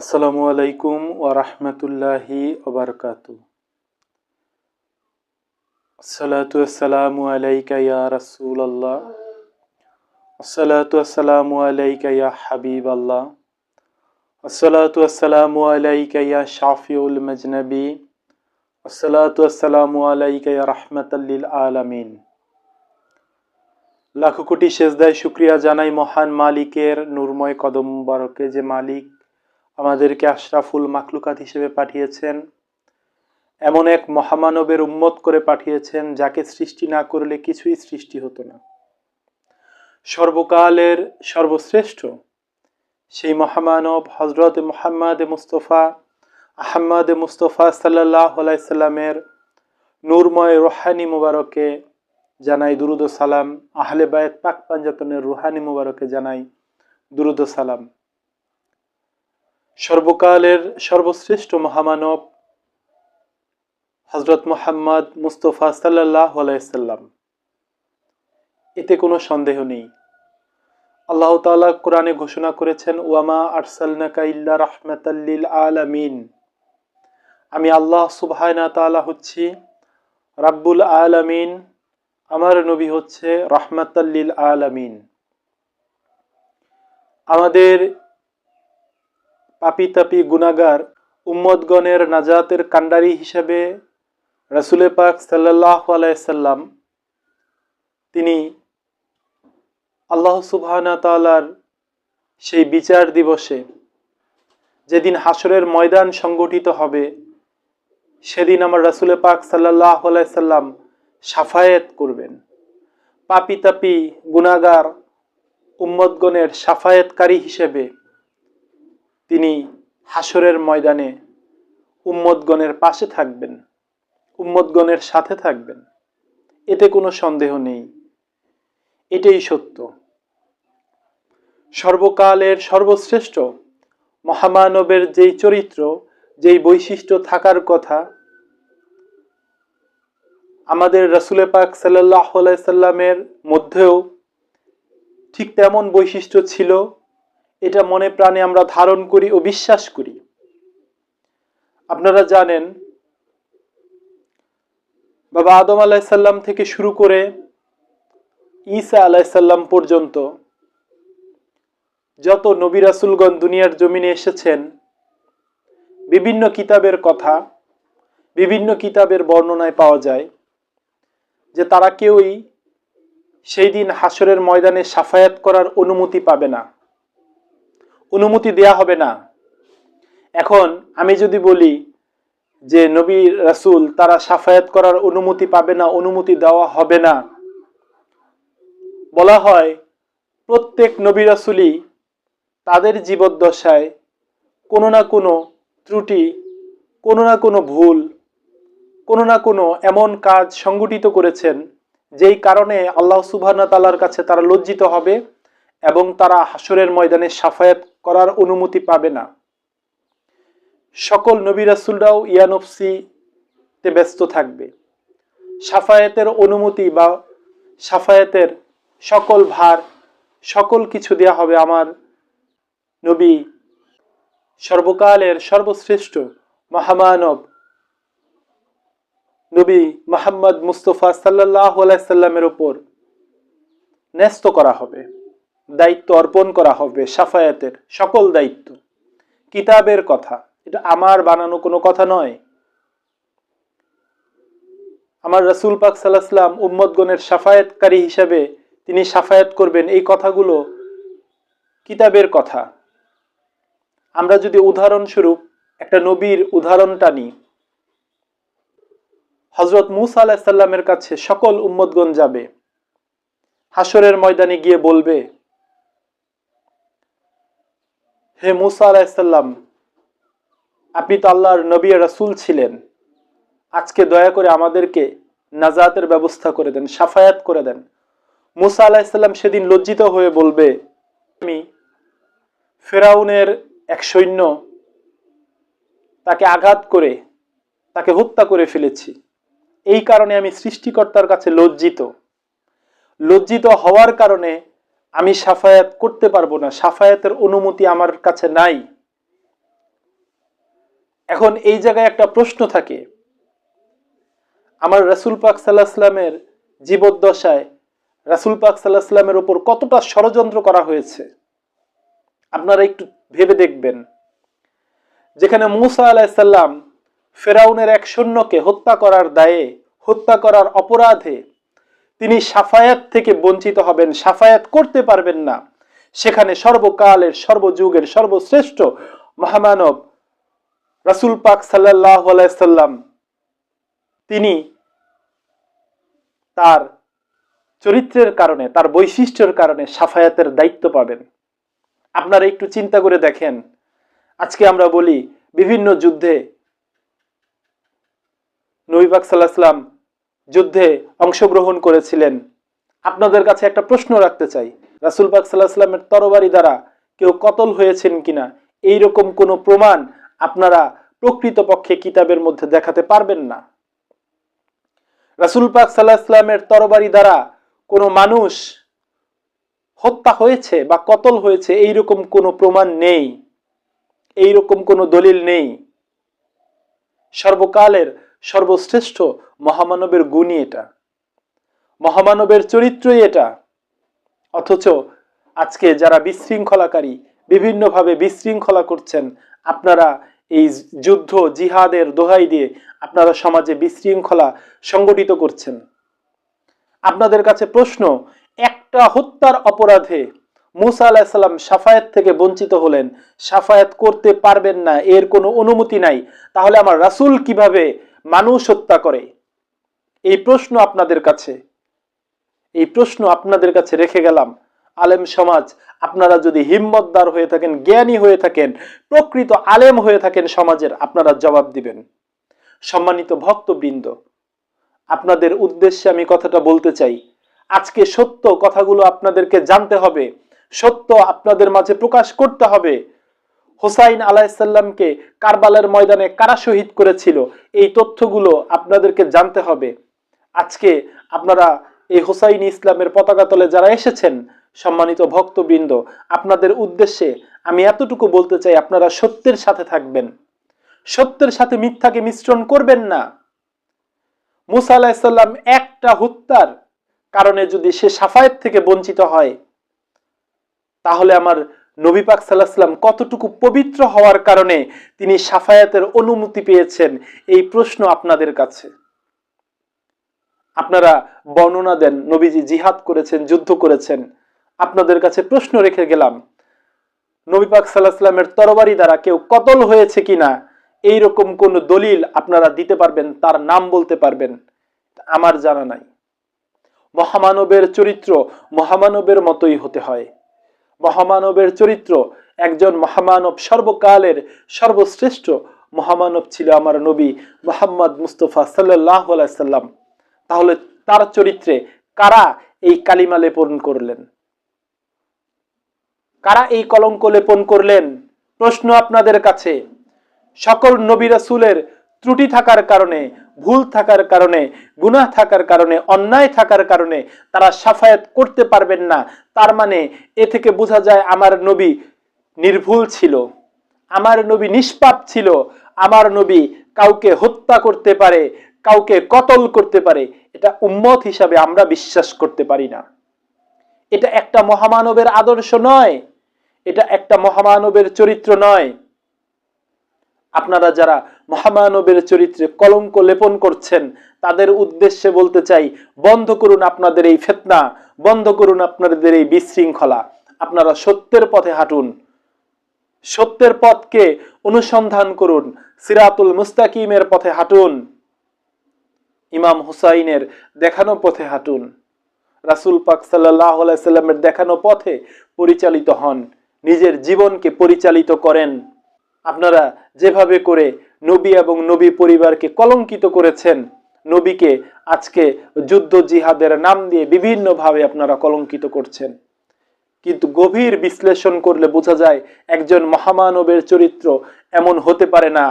আসসালামু আলাইকুম ওয়া রাহমাতুল্লাহি ওয়া বারাকাতু আসসালাতু আসসালামু আলাইকা ইয়া রাসূলুল্লাহ। আসসালাতু আসসালামু আলাইকা ইয়া হাবিবাল্লাহ। আসসালাতু আলাইকা শাফিউল মাজনবী। আসসালাতু আলাইকা ইয়া রাহমাতাল লিল আলামিন। লাখো কোটি সেজদায় শুক্রিয়া জানাই মহান মালিকের নূরময় কদম মুবারকে যে মালিক আমাদেরকে আশরাফুল মাকলুকাত হিসেবে পাঠিয়েছেন। এমন এক মহামানবের উম্মত করে পাঠিয়েছেন যাকে সৃষ্টি না করলে কিছুই সৃষ্টি হতো না। সর্বকালের সর্বশ্রেষ্ঠ সেই মহামানব হজরত মোহাম্মদ মুস্তফা, আহম্মদ মুস্তফা সাল্লাহ সাল্লামের নূরময় রোহানি মুবারকে জানাই দুরুদ সালাম। আহলে বায়েত পাক পাঞ্জাতনের রুহানি মুবারকে জানাই দুরুদ সালাম। সর্বকালের সর্বশ্রেষ্ঠ মহামানব হজরত মোহাম্মদ মুস্তফা সাল্লাহ আলাইসাল্লাম এতে কোনো সন্দেহ নেই। আল্লাহ তাআলা কোরআনে ঘোষণা করেছেন, ওয়ামা আরসালনাকা ইল্লা রাহমাতাল্লিল আলামিন। আমি আল্লাহ সুবহানা তাআলা হচ্ছি রাব্বুল আলামিন। আমার নবী হচ্ছে রহমাতাল্লিল আলামিন। আমাদের পাপি তাপি গুনাগার উম্মদগণের নাজাতের কান্ডারি হিসেবে রসুলে পাক সাল্লাহ আলাইসাল্লাম তিনি আল্লাহ সুবহানা তালার সেই বিচার দিবসে যেদিন হাসরের ময়দান সংগঠিত হবে, সেদিন আমার রসুলে পাক সাল্লাহ আলাইসাল্লাম সাফায়েত করবেন। পাপি তাপি গুনাগার উম্মদগণের সাফায়েতকারী হিসেবে তিনি হাসরের ময়দানে উম্মদগণের পাশে থাকবেন উম্মদগণের সাথে থাকবেন। এতে কোনো সন্দেহ নেই। এটাই সত্য। সর্বকালের সর্বশ্রেষ্ঠ মহামানবের যেই চরিত্র, যেই বৈশিষ্ট্য থাকার কথা, আমাদের রসুলে পাক সাল্লাহ সাল্লামের মধ্যেও ঠিক তেমন বৈশিষ্ট্য ছিল এটা মনে প্রাণে আমরা ধারণ করি ও বিশ্বাস করি। আপনারা জানেন, বাবা আদম আলাইসাল্লাম থেকে শুরু করে ঈসা আলাইসাল্লাম পর্যন্ত যত নবী রাসুলগণ দুনিয়ার জমিনে এসেছেন, বিভিন্ন কিতাবের কথা, বিভিন্ন কিতাবের বর্ণনায় পাওয়া যায় যে তারা কেউই সেই দিন হাসরের ময়দানে সাফায়াত করার অনুমতি পাবে না। অনুমতি দেয়া হবে না। এখন আমি যদি বলি যে নবী রাসুল তারা সাফায়াত করার অনুমতি পাবে না, অনুমতি দেওয়া হবে না। বলা হয় প্রত্যেক নবী রাসুলই তাদের জীবদ্দশায় কোনো না কোনো ত্রুটি, কোনো না কোনো ভুল, কোনো না কোনো এমন কাজ সংগঠিত করেছেন, যেই কারণে আল্লাহ সুবহানা তালার কাছে তারা লজ্জিত হবে এবং তারা হাসরের ময়দানে সাফায়াত করার অনুমতি পাবে না। সকল নবী রাসুলরাও ইয়ানফসিতে ব্যস্ত থাকবে। সাফায়াতের অনুমতি বা সাফায়াতের সকল ভার, সকল কিছু দেয়া হবে আমার নবী। সর্বকালের সর্বশ্রেষ্ঠ মহামানব নবী মোহাম্মদ মুস্তফা সাল্লাহ আলাইসাল্লামের ওপর ন্যস্ত করা হবে। দায়িত্ব অর্পণ করা হবে, সাফায়াতের সকল দায়িত্ব। কিতাবের কথা, এটা আমার বানানো কোনো কথা নয়। আমার রসুল পাক সাল্লাহাম উম্মদগণের সাফায়াতকারী হিসাবে তিনি সাফায়াত করবেন এই কথাগুলো কিতাবের কথা। আমরা যদি উদাহরণস্বরূপ একটা নবীর উদাহরণটা নিই হজরত মুসা আলাহিসাল্লামের কাছে সকল উম্মদগণ যাবে হাসরের ময়দানে গিয়ে বলবে হে মুসা আলাইসাল্লাম আপনি তো আল্লাহর নবী রাসুল ছিলেন। আজকে দয়া করে আমাদেরকে নাজাতের ব্যবস্থা করে দেন, সাফায়াত করে দেন। মুসা আলাহিসাল্লাম সেদিন লজ্জিত হয়ে বলবে, আমি ফেরাউনের এক সৈন্য, তাকে আঘাত করে, তাকে হত্যা করে ফেলেছি। এই কারণে আমি সৃষ্টিকর্তার কাছে লজ্জিত। লজ্জিত হওয়ার কারণে আমি সাফায়াত করতে পারব না, সাফায়াতের অনুমতি আমার কাছে নাই। এখন এই জায়গায় একটা প্রশ্ন থাকে। আমার রাসুল পাক সাল্লাহ জীবদ্দশায় রাসুল পাক সাল্লাহ ওপর কতটা ষড়যন্ত্র করা হয়েছে? আপনারা একটু ভেবে দেখবেন। যেখানে মুসা আলাহিসাল্লাম ফেরাউনের এক সৈন্যকে হত্যা করার দায়ে, হত্যা করার অপরাধে তিনি সাফায়াত থেকে বঞ্চিত হবেন, সাফায়াত করতে পারবেন না। সেখানে সর্বকালের, সর্বযুগের, সর্বশ্রেষ্ঠ মহামানব রাসুল পাক সাল্লাহ আলাইসাল্লাম তিনি তার চরিত্রের কারণে, তার বৈশিষ্ট্যের কারণে সাফায়াতের দায়িত্ব পাবেন। আপনারা একটু চিন্তা করে দেখেন। আজকে আমরা বলি বিভিন্ন যুদ্ধে নবীবাক সাল্লাহাম যুদ্ধে অংশগ্রহণ করেছিলেন। আপনাদের কাছে একটা প্রশ্ন রাখতে চাই। রাসুল পাক সাল্লাহামের তরবারি দ্বারা কেউ কতল হয়েছেন কিনা? এইরকম কোনো প্রমাণ আপনারা প্রকৃতপক্ষে কিতাবের মধ্যে দেখাতে পারবেন না। রাসুল পাক সাল্লাহ ইসলামের তরবারি দ্বারা কোনো মানুষ হত্যা হয়েছে বা কতল হয়েছে, এইরকম কোনো প্রমাণ নেই। এইরকম কোনো দলিল নেই। সর্বকালের সর্বশ্রেষ্ঠ মহামানবের গুণই এটা। মহামানবের চরিত্রই এটা। অথচ আজকে যারা বিশৃঙ্খলাকারী, বিভিন্নভাবে বিশৃঙ্খলা করছেন, আপনারা এই যুদ্ধ, জিহাদের দোহাই দিয়ে আপনারা সমাজে বিশৃঙ্খলা সংগঠিত করছেন। আপনাদের কাছে প্রশ্ন, একটা হত্যার অপরাধে মুসা আলাহিসাল্লাম সাফায়াত থেকে বঞ্চিত হলেন, সাফায়াত করতে পারবেন না, এর কোনো অনুমতি নাই, তাহলে আমার রাসুল কীভাবে মানুষ হত্যা করে? এই প্রশ্ন আপনাদের কাছে। এই প্রশ্ন আপনাদের কাছে রেখে গেলাম। আলেম সমাজ, আপনারা যদি হিম্মতদার হয়ে থাকেন, জ্ঞানী হয়ে থাকেন, প্রকৃত আলেম হয়ে থাকেন সমাজের, আপনারা জবাব দিবেন। সম্মানিত ভক্তবৃন্দ, আপনাদের উদ্দেশ্যে আমি কথাটা বলতে চাই। আজকে সত্য কথাগুলো আপনাদেরকে জানতে হবে। সত্য আপনাদের মাঝে প্রকাশ করতে হবে। হোসাইন আলাহিসাল্লামকে কারবালের ময়দানে কারা শহীদ করেছিল? এই তথ্যগুলো আপনাদেরকে জানতে হবে। আজকে আপনারা এই হোসাইন ইসলামের পতাকা তলে যারা এসেছেন, সম্মানিত ভক্তবৃন্দ, আপনাদের উদ্দেশ্যে আমি এতটুকু বলতে চাই, আপনারা সত্যের সাথে থাকবেন। সত্যের সাথে মিথ্যাকে মিশ্রণ করবেন না। মুসা আলাহিসাল্লাম একটা হত্যার কারণে যদি সে সাফায়েত থেকে বঞ্চিত হয়, তাহলে আমার নবী পাক সাল্লাহাম কতটুকু পবিত্র হওয়ার কারণে তিনি সাফায়াতের অনুমতি পেয়েছেন? এই প্রশ্ন আপনাদের কাছে। আপনারা বর্ণনা দেন, নবীজি জিহাদ করেছেন, যুদ্ধ করেছেন। আপনাদের কাছে প্রশ্ন রেখে গেলাম, নবী পাক সাল্লাহামের তরবারি দ্বারা কেউ কতল হয়েছে কিনা? এইরকম কোন দলিল আপনারা দিতে পারবেন, তার নাম বলতে পারবেন, আমার জানা নাই। মহামানবের চরিত্র মহামানবের মতোই হতে হয়। মহামানবের চরিত্র। একজন মহামানব সর্বকালের সর্বশ্রেষ্ঠ মহামানব ছিল আমার নবী মোহাম্মদ মুস্তফা সাল্লাহ সাল্লাম। তাহলে তার চরিত্রে কারা এই কালিমা লেপন করলেন? কারা এই কলঙ্ক লেপন করলেন? প্রশ্ন আপনাদের কাছে। সকল নবী রাসুলের ত্রুটি থাকার কারণে ভুল থাকার কারণে, গুনাহ থাকার কারণে, অন্যায় থাকার কারণে তারা সাফায়াত করতে পারবেন না। তার মানে এ থেকে বোঝা যায় আমার নবী নির্ভুল ছিল, আমার নবী নিষ্পাপ ছিল, আমার নবী কাউকে হত্যা করতে পারে, কাউকে কতল করতে পারে, এটা উম্মত হিসাবে আমরা বিশ্বাস করতে পারি না। এটা একটা মহামানবের আদর্শ নয়, এটা একটা মহামানবের চরিত্র নয়। আপনারা যারা মহামানবের চরিত্রে কলঙ্ক লেপন করছেন, তাদের উদ্দেশ্যে বলতে চাই, বন্ধ করুন আপনাদের এই ফেতনা, বন্ধ করুন আপনাদের এই বিশৃঙ্খলা। আপনারা সত্যের পথে হাঁটুন। সত্যের পথকে অনুসন্ধান করুন। সিরাতুল মুস্তাকিমের পথে হাঁটুন। ইমাম হুসাইনের দেখানো পথে হাঁটুন। রাসুল পাক সাল্লাহ সাল্লামের দেখানো পথে পরিচালিত হন। নিজের জীবনকে পরিচালিত করেন। আপনারা যেভাবে করে নবী এবং নবী পরিবারকে কলঙ্কিত করেছেন, নবীকে আজকে যুদ্ধ জিহাদের নাম দিয়ে বিভিন্নভাবে আপনারা কলঙ্কিত করছেন। কিন্তু গভীর বিশ্লেষণ করলে বোঝা যায় একজন মহামানবের চরিত্র এমন হতে পারে না।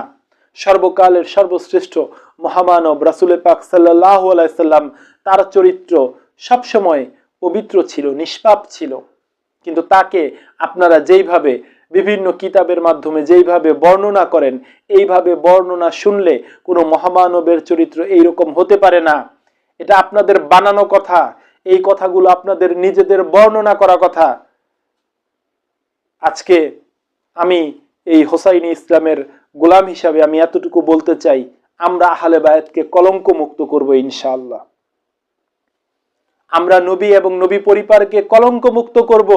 সর্বকালের সর্বশ্রেষ্ঠ মহামানব রাসুলের পাক সাল্লাহ আলাইসাল্লাম তার চরিত্র সবসময় পবিত্র ছিল, নিষ্পাপ ছিল। কিন্তু তাকে আপনারা যেইভাবে বিভিন্ন কিতাবের মাধ্যমে যেইভাবে বর্ণনা করেন, এইভাবে বর্ণনা শুনলে কোনো মহামানবের চরিত্র এইরকম হতে পারে না। এটা আপনাদের বানানো কথা, এই কথাগুলো আপনাদের নিজেদের বর্ণনা করা কথা। আজকে আমি এই হোসাইনি ইসলামের গোলাম হিসাবে আমি এতটুকু বলতে চাই, আমরা আহলে বায়াতকে কলঙ্ক মুক্ত করব ইনশাআল্লাহ। আমরা নবী এবং নবী পরিবারকে কলঙ্ক মুক্ত করব।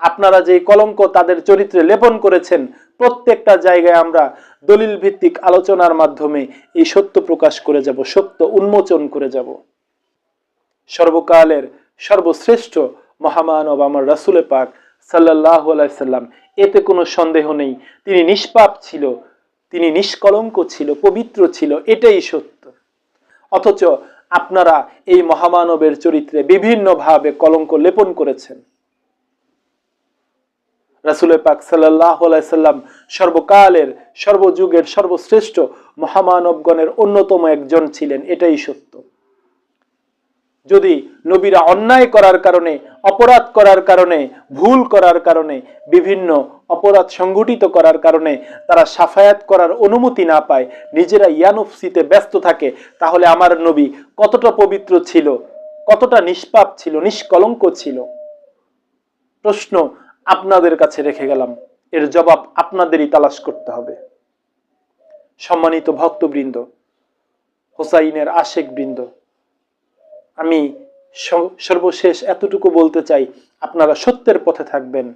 আপনারা যে কলঙ্ক তাদের চরিত্রে লেপন করেছেন, প্রত্যেকটা জায়গায় আমরা দলিল ভিত্তিক আলোচনার মাধ্যমে এই সত্য প্রকাশ করে যাব, সত্য উন্মোচন করে যাব। সর্বকালের সর্বশ্রেষ্ঠ মহামানব আমার রাসুলে পাক সাল্লাহ আলাইসাল্লাম এতে কোনো সন্দেহ নেই। তিনি নিষ্পাপ ছিল, তিনি নিষ্কলঙ্ক ছিল, পবিত্র ছিল, এটাই সত্য। অথচ আপনারা এই মহামানবের চরিত্রে বিভিন্নভাবে কলঙ্ক লেপন করেছেন। রাসুল পাক সাল্লাহ সাল্লাম সর্বকালের, সর্বযুগের, সর্বশ্রেষ্ঠ মহামানবগণের অন্যতম একজন ছিলেন, এটাই সত্য। যদি নবীরা অন্যায় করার কারণে, অপরাধ করার কারণে, ভুল করার কারণে, বিভিন্ন অপরাধ সংগঠিত করার কারণে তারা সাফায়াত করার অনুমতি না পায়, নিজেরা ইয়ানুফসিতে ব্যস্ত থাকে, তাহলে আমার নবী কতটা পবিত্র ছিল, কতটা নিষ্পাপ ছিল, নিষ্কলঙ্ক ছিল? প্রশ্ন আপনাদের কাছে রেখে গেলাম। এর জবাব আপনাদেরই তালাশ করতে হবে। সম্মানিত ভক্তবৃন্দ, হোসাইনের আশেক বৃন্দ, আমি সর্বশেষ এতটুকু বলতে চাই, আপনারা সত্যের পথে থাকবেন।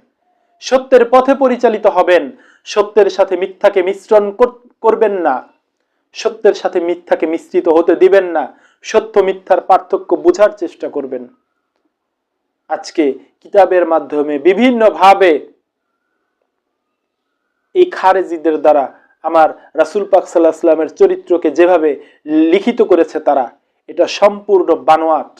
সত্যের পথে পরিচালিত হবেন। সত্যের সাথে মিথ্যাকে মিশ্রণ কর- করবেন না। সত্যের সাথে মিথ্যাকে মিশ্রিত হতে দিবেন না। সত্য মিথ্যার পার্থক্য বোঝার চেষ্টা করবেন। আজকে কিতাবের মাধ্যমে বিভিন্নভাবে এই খারেজিদের দ্বারা আমার রাসুল পাক সাল্লাহ সাল্লামের চরিত্রকে যেভাবে লিখিত করেছে তারা, এটা সম্পূর্ণ বানোয়াট।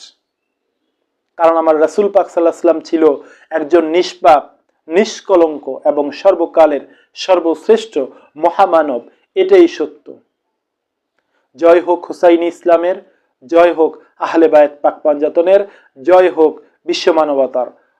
কারণ আমার রাসুল পাক সাল্লাহ সাল্লাম ছিল একজন নিষ্পাপ, নিষ্কলঙ্ক এবং সর্বকালের সর্বশ্রেষ্ঠ মহামানব, এটাই সত্য। জয় হোক হুসাইনি ইসলামের, জয় হোক আহলে বায়েত পাক পাঞ্জাতনের, জয় হোক বিশ্ব মানবতার